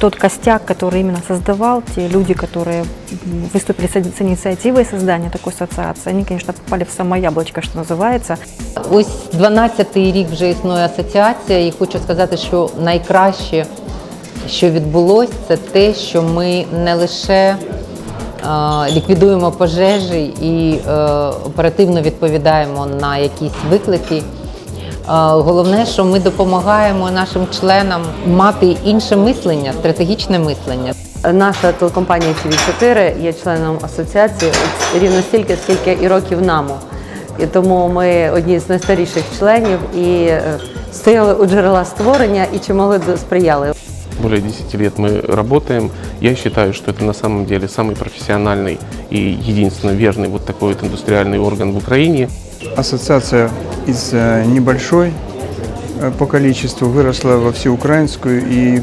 Тот костяк, который именно создавал, те люди, которые м, выступили с с инициативой создания такой ассоциации, они, конечно, попали в самое яблочко, что называется. Ось 12-й рік вже існує асоціація, і хочу сказати, що найкраще, що відбулося, це те, що ми не лише е, ліквідуємо пожежі і е, оперативно відповідаємо на якісь виклики. Е, Головне, що ми допомагаємо нашим членам мати інше мислення, стратегічне мислення. Наша телекомпанія TV4 є членом асоціації рівно стільки, скільки і років нам. І тому ми одні з найстаріших членів і стояли у джерела створення і чимало сприяли. Более 10 лет мы работаем. Я считаю, что это на самом деле самый профессиональный и единственно верный вот такой вот индустриальный орган в Украине. Ассоциация из э, небольшой э, по количеству выросла во всеукраинскую и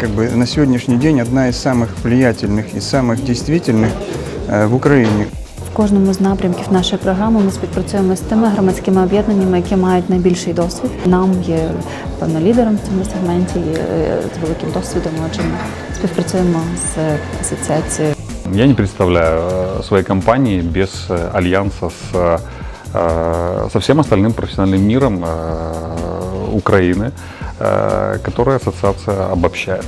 как бы на сегодняшний день одна из самых влиятельных и самых действительных э, в Украине. В кожному з напрямків нашої програми ми співпрацюємо з тими громадськими об'єднаннями, які мають найбільший досвід. Нам є певно лідером в цьому сегменті є, е, з великим досвідом. Отже, ми співпрацюємо з асоціацією. Я не представляю э, своей компании без э, альянса с, э, со всем остальным профессиональным миром э, Украины, э, который ассоциация обобщает.